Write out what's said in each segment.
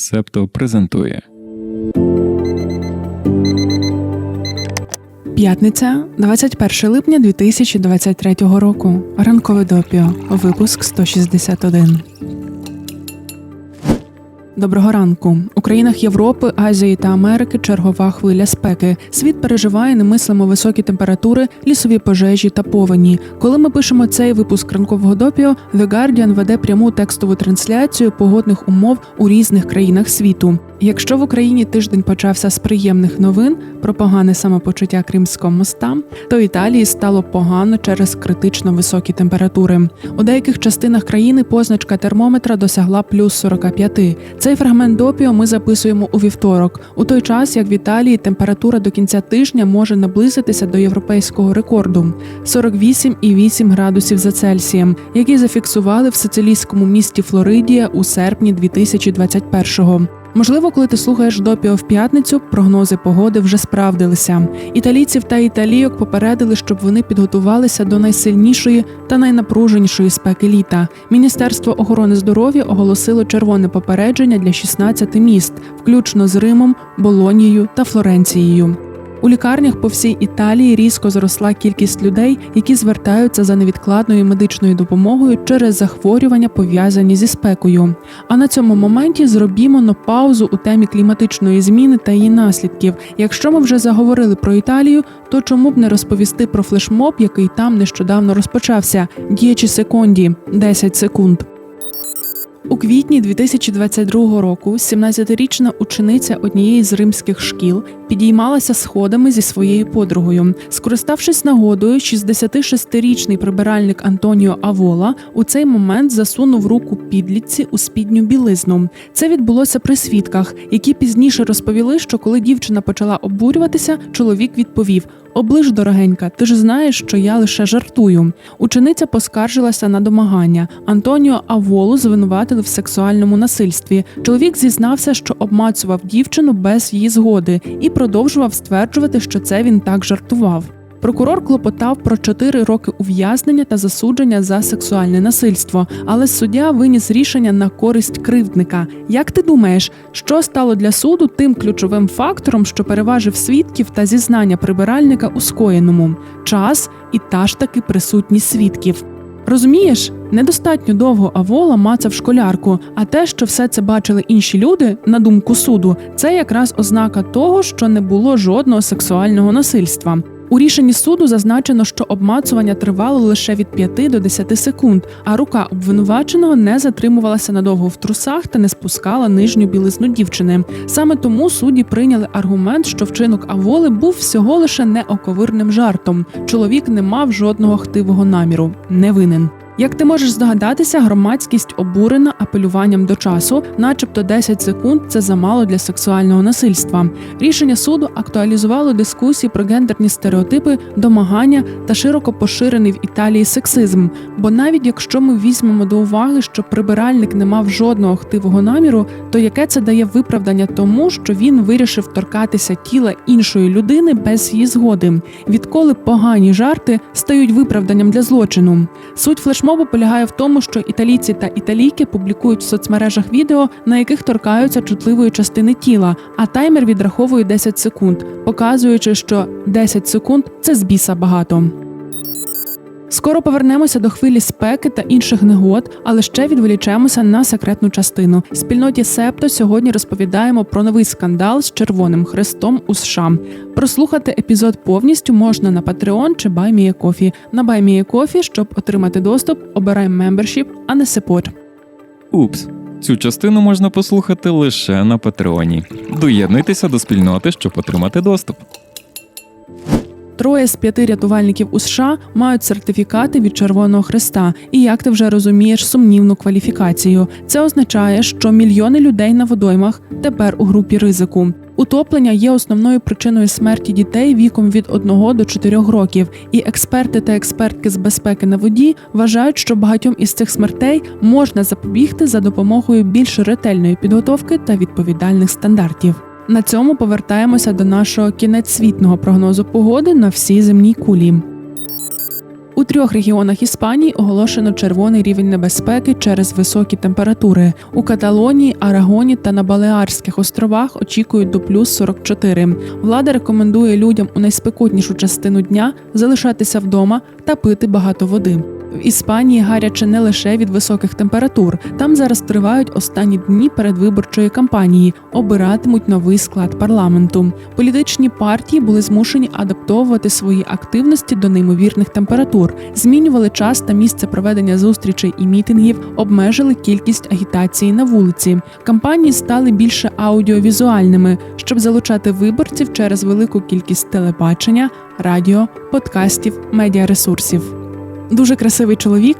Септо презентує П'ятниця, 21 липня 2023 року. Ранкове допіо. Випуск 161. Доброго ранку. У країнах Європи, Азії та Америки чергова хвиля спеки. Світ переживає немислимо високі температури, лісові пожежі та повені. Коли ми пишемо цей випуск ранкового допіо, The Guardian веде пряму текстову трансляцію погодних умов у різних країнах світу. Якщо в Україні тиждень почався з приємних новин про погане самопочуття Кримського моста, то Італії стало погано через критично високі температури. У деяких частинах країни позначка термометра досягла плюс 45. Цей фрагмент допіо ми записуємо у вівторок, у той час як в Італії температура до кінця тижня може наблизитися до європейського рекорду 48,8 градусів за Цельсієм, який зафіксували в сицилійському місті Флоридія у серпні 2021-го. Можливо, коли ти слухаєш допіо в п'ятницю, прогнози погоди вже справдилися. Італійців та італійок попередили, щоб вони підготувалися до найсильнішої та найнапруженішої спеки літа. Міністерство охорони здоров'я оголосило червоне попередження для 16 міст, включно з Римом, Болонією та Флоренцією. У лікарнях по всій Італії різко зросла кількість людей, які звертаються за невідкладною медичною допомогою через захворювання, пов'язані зі спекою. А на цьому моменті зробімо на паузу у темі кліматичної зміни та її наслідків. Якщо ми вже заговорили про Італію, то чому б не розповісти про флешмоб, який там нещодавно розпочався? Діячі секунді 10 секунд. У квітні 2022 року 17-річна учениця однієї з римських шкіл підіймалася сходами зі своєю подругою. Скориставшись нагодою, 66-річний прибиральник Антоніо Авола у цей момент засунув руку підлітці у спідню білизну. Це відбулося при свідках, які пізніше розповіли, що коли дівчина почала обурюватися, чоловік відповів: Оближ, дорогенька, ти ж знаєш, що я лише жартую. Учениця поскаржилася на домагання. Антоніо Аволу звинуватили в сексуальному насильстві. Чоловік зізнався, що обмацував дівчину без її згоди, і продовжував стверджувати, що це він так жартував. Прокурор клопотав про 4 роки ув'язнення та засудження за сексуальне насильство, але суддя виніс рішення на користь кривдника. Як ти думаєш, що стало для суду тим ключовим фактором, що переважив свідків та зізнання прибиральника у скоєному? Час і та ж таки присутність свідків. Розумієш, недостатньо довго Авола мацав школярку, а те, що все це бачили інші люди, на думку суду, це якраз ознака того, що не було жодного сексуального насильства. У рішенні суду зазначено, що обмацування тривало лише від 5 до 10 секунд, а рука обвинуваченого не затримувалася надовго в трусах та не спускала нижню білизну дівчини. Саме тому судді прийняли аргумент, що вчинок Аволи був всього лише неоковирним жартом. Чоловік не мав жодного хтивого наміру, не винен. Як ти можеш здогадатися, громадськість обурена апелюванням до часу, начебто 10 секунд це замало для сексуального насильства. Рішення суду актуалізувало дискусії про гендерні стереотипи, домагання та широко поширений в Італії сексизм. Бо навіть якщо ми візьмемо до уваги, що прибиральник не мав жодного хтивого наміру, то яке це дає виправдання тому, що він вирішив торкатися тіла іншої людини без її згоди? Відколи погані жарти стають виправданням для злочину? Суть флешмобу Мова полягає в тому, що італійці та італійки публікують в соцмережах відео, на яких торкаються чутливої частини тіла, а таймер відраховує 10 секунд, показуючи, що 10 секунд це з біса багато. Скоро повернемося до хвилі спеки та інших негод, але ще відволічемося на секретну частину. Спільноті Септо сьогодні розповідаємо про новий скандал з Червоним Хрестом у США. Прослухати епізод повністю можна на Patreon чи BuyMeACoffee. На BuyMeACoffee, щоб отримати доступ, обирай Membership, а не Support. Упс. Цю частину можна послухати лише на Патреоні. Доєднуйтеся до спільноти, щоб отримати доступ. Троє з п'яти рятувальників у США мають сертифікати від Червоного Хреста, і як ти вже розумієш, сумнівну кваліфікацію. Це означає, що мільйони людей на водоймах тепер у групі ризику. Утоплення є основною причиною смерті дітей віком від 1 до 4 років, і експерти та експертки з безпеки на воді вважають, що багатьом із цих смертей можна запобігти за допомогою більш ретельної підготовки та відповідальних стандартів. На цьому повертаємося до нашого кінецьвітного прогнозу погоди на всій земній кулі. У трьох регіонах Іспанії оголошено червоний рівень небезпеки через високі температури. У Каталонії, Арагоні та на Балеарських островах очікують до плюс 44. Влада рекомендує людям у найспекотнішу частину дня залишатися вдома та пити багато води. В Іспанії гаряче не лише від високих температур. Там зараз тривають останні дні передвиборчої кампанії, обиратимуть новий склад парламенту. Політичні партії були змушені адаптовувати свої активності до неймовірних температур, змінювали час та місце проведення зустрічей і мітингів, обмежили кількість агітації на вулиці. Кампанії стали більше аудіовізуальними, щоб залучати виборців через велику кількість телебачення, радіо, подкастів, медіаресурсів. Дуже красивий чоловік,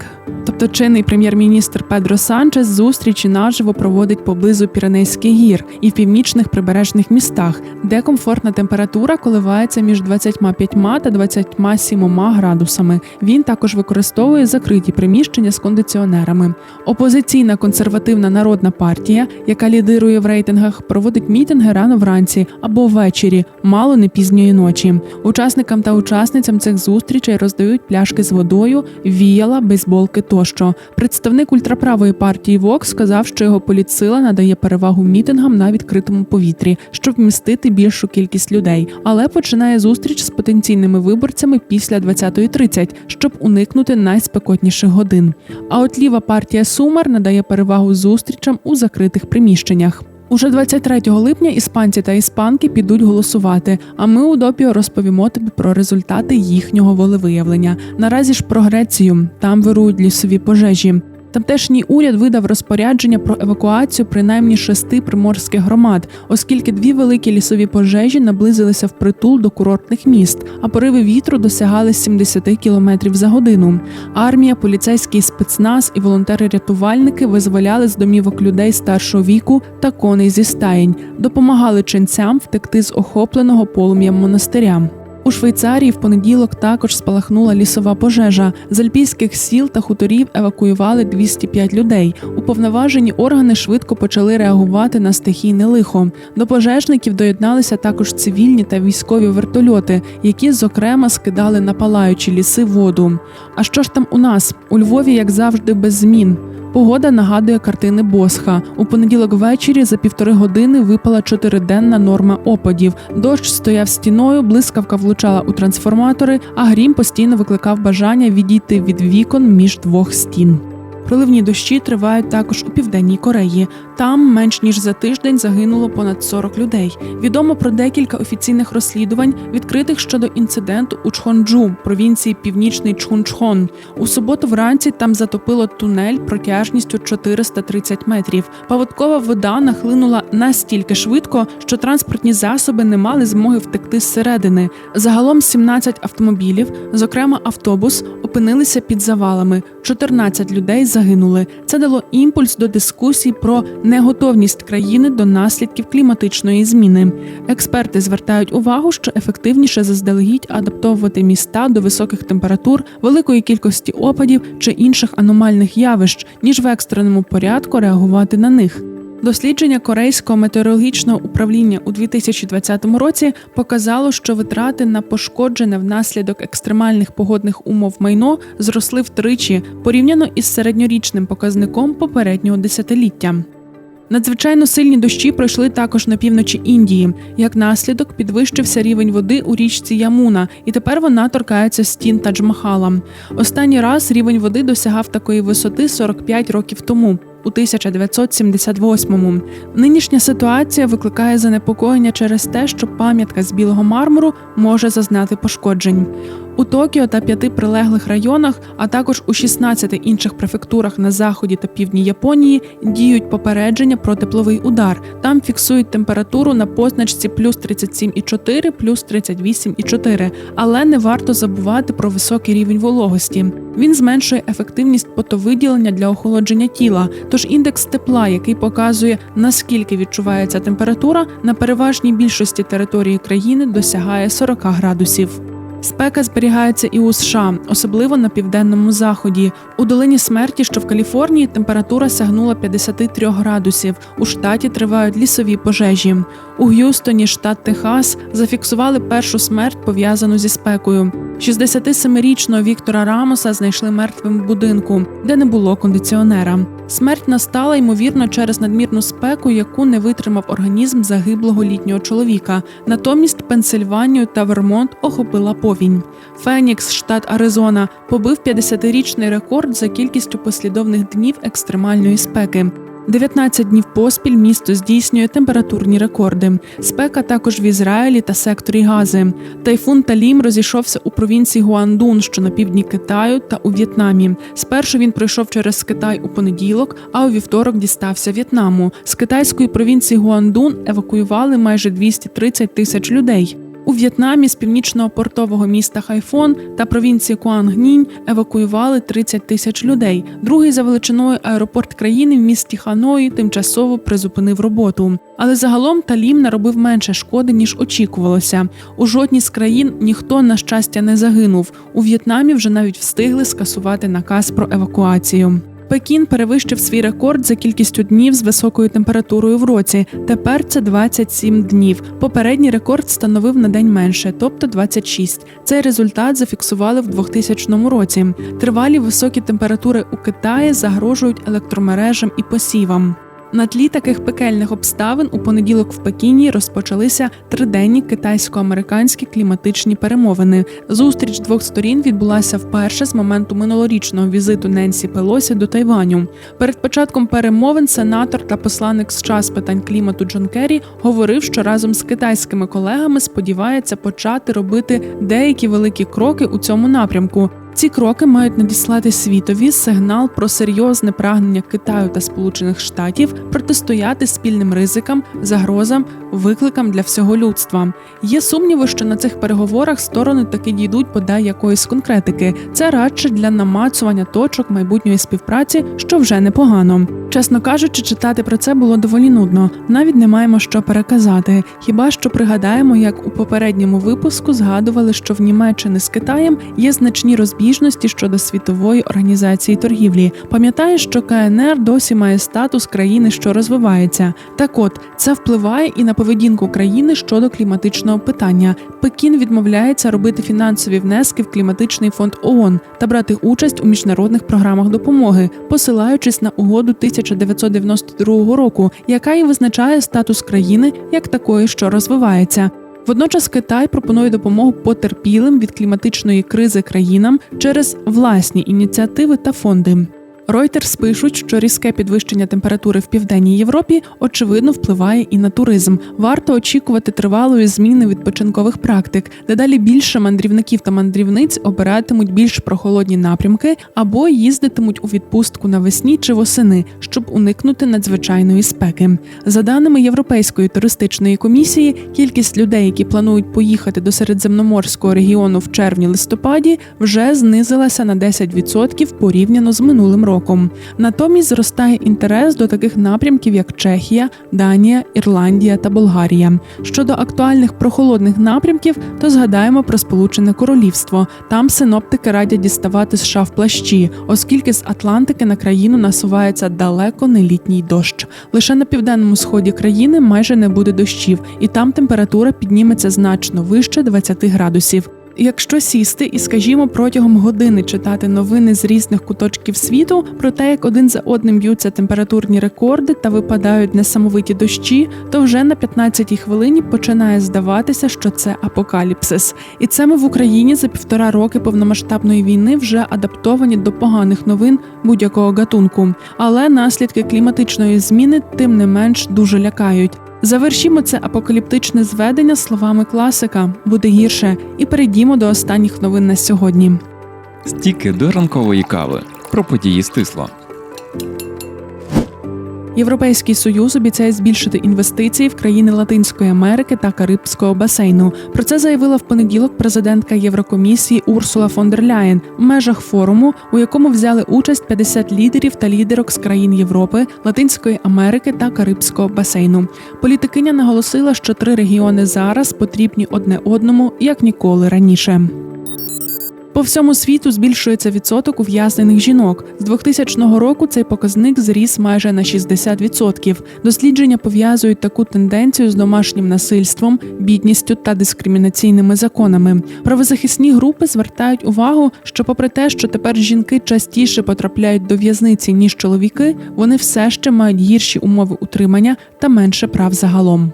тобто чинний прем'єр-міністр Педро Санчес зустрічі наживо проводить поблизу Піренейських гір і в північних прибережних містах, де комфортна температура коливається між 25 та 27 градусами. Він також використовує закриті приміщення з кондиціонерами. Опозиційна консервативна народна партія, яка лідирує в рейтингах, проводить мітинги рано вранці або ввечері, мало не пізньої ночі. Учасникам та учасницям цих зустрічей роздають пляшки з водою, віяла, бейсболки тощо. Представник ультраправої партії Vox сказав, що його політсила надає перевагу мітингам на відкритому повітрі, щоб вмістити більшу кількість людей, але починає зустріч з потенційними виборцями після 20.30, щоб уникнути найспекотніших годин. А от ліва партія Сумар надає перевагу зустрічам у закритих приміщеннях. Уже 23 липня іспанці та іспанки підуть голосувати. А ми у допіо розповімо тобі про результати їхнього волевиявлення. Наразі ж про Грецію там вирують лісові пожежі. Тамтешній уряд видав розпорядження про евакуацію принаймні шести приморських громад, оскільки дві великі лісові пожежі наблизилися впритул до курортних міст, а пориви вітру досягали 70 км за годину. Армія, поліцейський спецназ і волонтери-рятувальники визволяли з домівок людей старшого віку та коней зі стаєнь, допомагали ченцям втекти з охопленого полум'ям монастиря. У Швейцарії в понеділок також спалахнула лісова пожежа. З альпійських сіл та хуторів евакуювали 205 людей. Уповноважені органи швидко почали реагувати на стихійне лихо. До пожежників доєдналися також цивільні та військові вертольоти, які, зокрема, скидали на палаючі ліси воду. А що ж там у нас? У Львові, як завжди, без змін. Погода нагадує картини Босха. У понеділок ввечері за півтори години випала чотириденна норма опадів. Дощ стояв стіною, блискавка влучала у трансформатори, а грім постійно викликав бажання відійти від вікон між двох стін. Проливні дощі тривають також у південній Кореї. Там менш ніж за тиждень загинуло понад 40 людей. Відомо про декілька офіційних розслідувань, відкритих щодо інциденту у Чхонджу, провінції Північний Чхунчхон. У суботу вранці там затопило тунель протяжністю 430 метрів. Паводкова вода нахлинула настільки швидко, що транспортні засоби не мали змоги втекти зсередини. Загалом 17 автомобілів, зокрема автобус, опинилися під завалами. 14 людей загинули. Це дало імпульс до дискусій про неготовність країни до наслідків кліматичної зміни. Експерти звертають увагу, що ефективніше заздалегідь адаптовувати міста до високих температур, великої кількості опадів чи інших аномальних явищ, ніж в екстреному порядку реагувати на них. Дослідження Корейського метеорологічного управління у 2020 році показало, що витрати на пошкоджене внаслідок екстремальних погодних умов майно зросли втричі порівняно із середньорічним показником попереднього десятиліття. Надзвичайно сильні дощі пройшли також на півночі Індії. Як наслідок, підвищився рівень води у річці Ямуна, і тепер вона торкається стін Тадж-Махала. Останній раз рівень води досягав такої висоти 45 років тому. У 1978-му. Нинішня ситуація викликає занепокоєння через те, що пам'ятка з білого мармуру може зазнати пошкоджень. У Токіо та п'яти прилеглих районах, а також у 16 інших префектурах на заході та півдні Японії діють попередження про тепловий удар. Там фіксують температуру на позначці плюс 37,4, плюс 38,4. Але не варто забувати про високий рівень вологості. Він зменшує ефективність потовиділення для охолодження тіла. Тож індекс тепла, який показує наскільки відчувається температура, на переважній більшості території країни досягає 40 градусів. Спека зберігається і у США, особливо на південному заході. У долині смерті, що в Каліфорнії, температура сягнула 53 градусів. У штаті тривають лісові пожежі. У Г'юстоні, штат Техас, зафіксували першу смерть пов'язану зі спекою. 67-річного Віктора Рамоса знайшли мертвим в будинку, де не було кондиціонера. Смерть настала ймовірно через надмірну спеку, яку не витримав організм загиблого літнього чоловіка. Натомість Пенсильванію та Вермонт охопила повінь. Фенікс, штат Аризона, побив 50-річний рекорд за кількістю послідовних днів екстремальної спеки. 19 днів поспіль місто здійснює температурні рекорди. Спека також в Ізраїлі та секторі Гази. Тайфун Талім розійшовся у провінції Гуандун, що на півдні Китаю, та у В'єтнамі. Спершу він пройшов через Китай у понеділок, а у вівторок дістався В'єтнаму. З китайської провінції Гуандун евакуювали майже 230 тисяч людей. У В'єтнамі з північного портового міста Хайфон та провінції Куангнінь евакуювали 30 тисяч людей. Другий за величиною аеропорт країни в місті Ханої тимчасово призупинив роботу. Але загалом Талім наробив менше шкоди ніж очікувалося. У жодній з країн ніхто на щастя не загинув. У В'єтнамі вже навіть встигли скасувати наказ про евакуацію. Пекін перевищив свій рекорд за кількістю днів з високою температурою в році. Тепер це 27 днів. Попередній рекорд становив на день менше, тобто 26. Цей результат зафіксували в 2000 році. Тривалі високі температури у Китаї загрожують електромережам і посівам. На тлі таких пекельних обставин у понеділок в Пекіні розпочалися триденні китайсько-американські кліматичні перемовини. Зустріч двох сторін відбулася вперше з моменту минулорічного візиту Ненсі Пелосі до Тайваню. Перед початком перемовин сенатор та посланник США з питань клімату Джон Керрі говорив, що разом з китайськими колегами сподівається почати робити деякі великі кроки у цьому напрямку. Ці кроки мають надіслати світові сигнал про серйозне прагнення Китаю та Сполучених Штатів протистояти спільним ризикам, загрозам, викликам для всього людства. Є сумніви, що на цих переговорах сторони таки дійдуть бодай якоїсь конкретики. Це радше для намацування точок майбутньої співпраці, що вже непогано. Чесно кажучи, читати про це було доволі нудно. Навіть не маємо що переказати. Хіба що пригадаємо, як у попередньому випуску згадували, що в Німеччині з Китаєм є значні розбіжності щодо світової організації торгівлі. Пам'ятаєш, що КНР досі має статус країни, що розвивається. Так от це впливає і на поведінку країни щодо кліматичного питання. Пекін відмовляється робити фінансові внески в кліматичний фонд ООН та брати участь у міжнародних програмах допомоги, посилаючись на угоду 1992 року, яка і визначає статус країни як такої, що розвивається. Водночас Китай пропонує допомогу потерпілим від кліматичної кризи країнам через власні ініціативи та фонди. Reuters пишуть, що різке підвищення температури в південній Європі очевидно впливає і на туризм. Варто очікувати тривалої зміни відпочинкових практик. Дедалі більше мандрівників та мандрівниць обиратимуть більш прохолодні напрямки або їздитимуть у відпустку навесні чи восени, щоб уникнути надзвичайної спеки. За даними Європейської туристичної комісії, кількість людей, які планують поїхати до середземноморського регіону в червні-листопаді, вже знизилася на 10% порівняно з минулим роком. Натомість зростає інтерес до таких напрямків, як Чехія, Данія, Ірландія та Болгарія. Щодо актуальних прохолодних напрямків, то згадаємо про Сполучене Королівство. Там синоптики радять діставати США в плащі, оскільки з Атлантики на країну насувається далеко не літній дощ. Лише на південному сході країни майже не буде дощів, і там температура підніметься значно вище 20 градусів. Якщо сісти і, скажімо, протягом години читати новини з різних куточків світу про те, як один за одним б'ються температурні рекорди та випадають несамовиті дощі, то вже на 15-й хвилині починає здаватися, що це апокаліпсис. І це ми в Україні за півтора роки повномасштабної війни вже адаптовані до поганих новин будь-якого гатунку. Але наслідки кліматичної зміни тим не менш дуже лякають. Завершімо це апокаліптичне зведення словами класика буде гірше, і перейдімо до останніх новин на сьогодні. Стіки до ранкової кави про події стисло. Європейський союз обіцяє збільшити інвестиції в країни Латинської Америки та Карибського басейну. Про це заявила в понеділок президентка Єврокомісії Урсула фон дер Ляєн в межах форуму, у якому взяли участь 50 лідерів та лідерок з країн Європи, Латинської Америки та Карибського басейну. Політикиня наголосила, що три регіони зараз потрібні одне одному як ніколи раніше. По всьому світу збільшується відсоток ув'язнених жінок. З 2000 року цей показник зріс майже на 60%. Дослідження пов'язують таку тенденцію з домашнім насильством, бідністю та дискримінаційними законами. Правозахисні групи звертають увагу, що, попри те, що тепер жінки частіше потрапляють до в'язниці ніж чоловіки, вони все ще мають гірші умови утримання та менше прав загалом.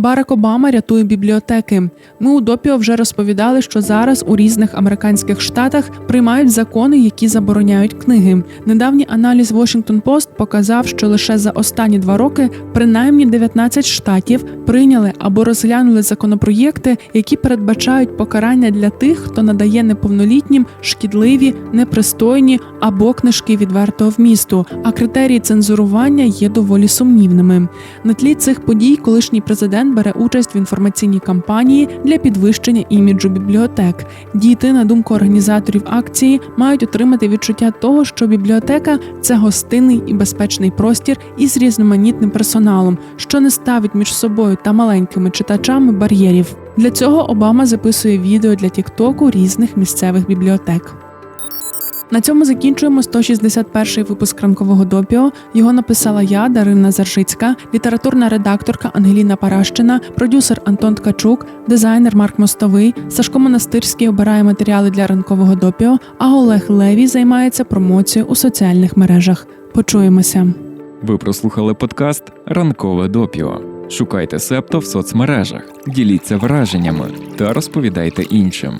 Барак Обама рятує бібліотеки. Ми у допіо вже розповідали, що зараз у різних американських штатах приймають закони, які забороняють книги. Недавній аналіз Washington Post показав, що лише за останні два роки принаймні 19 штатів прийняли або розглянули законопроєкти, які передбачають покарання для тих, хто надає неповнолітнім шкідливі, непристойні або книжки відвертого вмісту. А критерії цензурування є доволі сумнівними. На тлі цих подій колишній президент бере участь в інформаційній кампанії для підвищення іміджу бібліотек. Діти, на думку організаторів акції, мають отримати відчуття того, що бібліотека це гостинний і безпечний простір із різноманітним персоналом, що не ставить між собою та маленькими читачами бар'єрів. Для цього Обама записує відео для Тіктоку різних місцевих бібліотек. На цьому закінчуємо 161-й випуск ранкового допіо. Його написала я, Дарина Заржицька, літературна редакторка Ангеліна Паращина, продюсер Антон Ткачук, дизайнер Марк Мостовий, Сашко Монастирський обирає матеріали для ранкового допіо, а Олег Левій займається промоцією у соціальних мережах. Почуємося. Ви прослухали подкаст Ранкове допіо. Шукайте септо в соцмережах, діліться враженнями та розповідайте іншим.